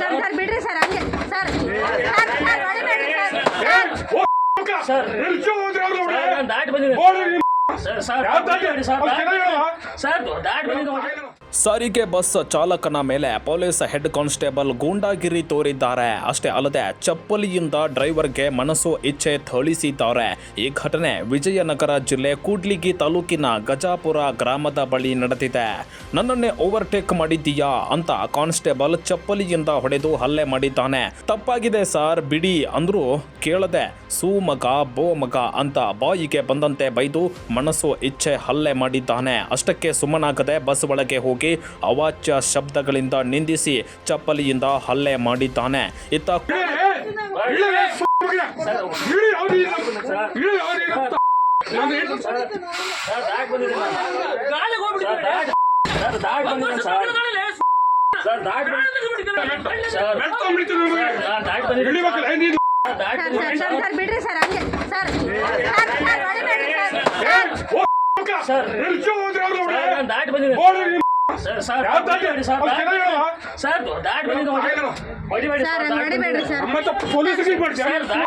Sir. ಬಿಡ್ರಿ sir ಹಂಗೆ sir sir ಹೊಡಿಬೇಡ್ರಿ ಸರ್. ಸರ್. ದಾಟ್ ಬಂದಿದ್ದೀನಿ. ಸಾರಿಗೆ ಬಸ್ ಚಾಲಕನ ಮೇಲೆ ಪೊಲೀಸ್ ಹೆಡ್ ಕಾನ್ಸ್ಟೇಬಲ್ ಗೂಂಡಾಗಿರಿ ತೋರಿದ್ದಾರೆ. ಅಷ್ಟೇ ಅಲ್ಲದೆ ಚಪ್ಪಲಿಯಿಂದ ಡ್ರೈವರ್ಗೆ ಮನಸ್ಸು ಇಚ್ಛೆ ಥಳಿಸಿದ್ದಾರೆ. ಈ ಘಟನೆ ವಿಜಯನಗರ ಜಿಲ್ಲೆ ಕೂಡ್ಲಿಗಿ ತಾಲೂಕಿನ ಗಜಾಪುರ ಗ್ರಾಮದ ಬಳಿ ನಡೆದಿದೆ. ನನ್ನನ್ನೇ ಓವರ್ಟೇಕ್ ಮಾಡಿದ್ದೀಯಾ ಅಂತ ಕಾನ್ಸ್ಟೇಬಲ್ ಚಪ್ಪಲಿಯಿಂದ ಹೊಡೆದು ಹಲ್ಲೆ ಮಾಡಿದ್ದಾನೆ. ತಪ್ಪಾಗಿದೆ ಸರ್ ಬಿಡಿ ಅಂದ್ರೂ ಕೇಳದೆ ಸೂ ಮಗ ಬೋ ಮಗ ಅಂತ ಬಾಯಿಗೆ ಬಂದಂತೆ ಬೈದು ಮನಸ್ಸು ಇಚ್ಛೆ ಹಲ್ಲೆ ಮಾಡಿದ್ದಾನೆ ಅಷ್ಟಕ್ಕೆ ಸುಮ್ಮನಾಗದೆ ಬಸ್ ಒಳಗೆ ಹೋಗಿ ಅವಾಚ್ಯ ಶಬ್ದಗಳಿಂದ ನಿಂದಿಸಿ ಚಪ್ಪಲಿಯಿಂದ ಹಲ್ಲೆ ಮಾಡಿದ್ದಾನೆ ಇತ್ತ. ಸರ್, ಬಿಡ್ರಿ ಸರ್ ಸರ್ ಸರ್ ಹೊಡಿಬೇಡ್ರಿ ಸರ್ ಏ, ಹೋಗ್ ಮಗ. ಸರ್. ಸರ್ ಸರ್ ಅವ್ರು ಸರ್ ಸರ್, ಸರ್ ದಾಟ್ sir sir sir sir, sir, sir sir sir sir, sir ದಾಟ್ ಸರ್ ಸರ್, ಸರ್ ಸರ್ ಹೊಡಿಬೇಡಿ ಸರ್ ಸರ್ ಹೊಡಿಬೇಡ್ರಿ ಸರ್. ಮತ್ತೆ ಸರ್ ಮಾಡ್ತೀಯ?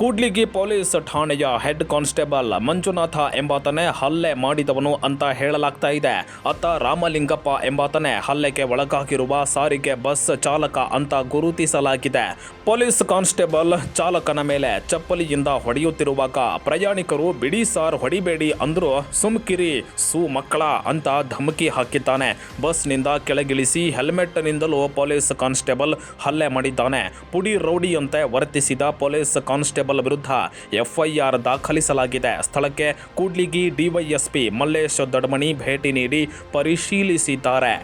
ಕೂಡ್ಲಿಗಿ ಪೊಲೀಸ್ ಠಾಣೆಯ ಹೆಡ್ ಕಾನ್ಸ್ಟೇಬಲ್ ಮಂಜುನಾಥ ಎಂಬಾತನೇ ಹಲ್ಲೆ ಮಾಡಿದವನು ಅಂತ ಹೇಳಲಾಗ್ತಾ ಇದೆ. ಅತ್ತ ರಾಮಲಿಂಗಪ್ಪ ಎಂಬಾತನೇ ಹಲ್ಲೆಗೆ ಒಳಗಾಗಿರುವ ಸಾರಿಗೆ ಬಸ್ ಚಾಲಕ ಅಂತ ಗುರುತಿಸಲಾಗಿದೆ. ಪೊಲೀಸ್ ಕಾನ್ಸ್ಟೇಬಲ್ ಚಾಲಕನ ಮೇಲೆ ಚಪ್ಪಲಿಯಿಂದ ಹೊಡೆಯುತ್ತಿರುವಾಗ ಪ್ರಯಾಣಿಕರು, ಬಿಡಿ ಸಾರ್, ಹೊಡಿಬೇಡಿ ಅಂದ್ರು, ಸುಮ್ಕಿರಿ, ಸು ಮಕ್ಕಳ ಅಂತ ಧಮಕಿ ಹಾಕಿದ್ದಾನೆ. ಬಸ್ನಿಂದ ಕೆಳಗಿಳಿಸಿ ಹೆಲ್ಮೆಟ್ನಿಂದಲೂ ಪೊಲೀಸ್ ಕಾನ್ಸ್ಟೇಬಲ್ ಹಲ್ಲೆ ಮಾಡಿದ್ದಾನೆ. ಪುಡಿ ರೌಡಿಯಂತೆ ವರ್ತಿಸಿದ ಪೊಲೀಸ್ ಕಾನ್ಸ್ಟೇಬಲ್ ವಿರುದ್ಧ ಎಫ್ಐಆರ್ ದಾಖಲಿಸಲಾಗಿದೆ. ಸ್ಥಳಕ್ಕೆ ಕೂಡ್ಲಿಗಿ ಡಿವೈಎಸ್ಪಿ ಮಲ್ಲೇಶ್ ದೊಡ್ಮಣಿ ಭೇಟಿ ನೀಡಿ ಪರಿಶೀಲಿಸಿದ್ದಾರೆ.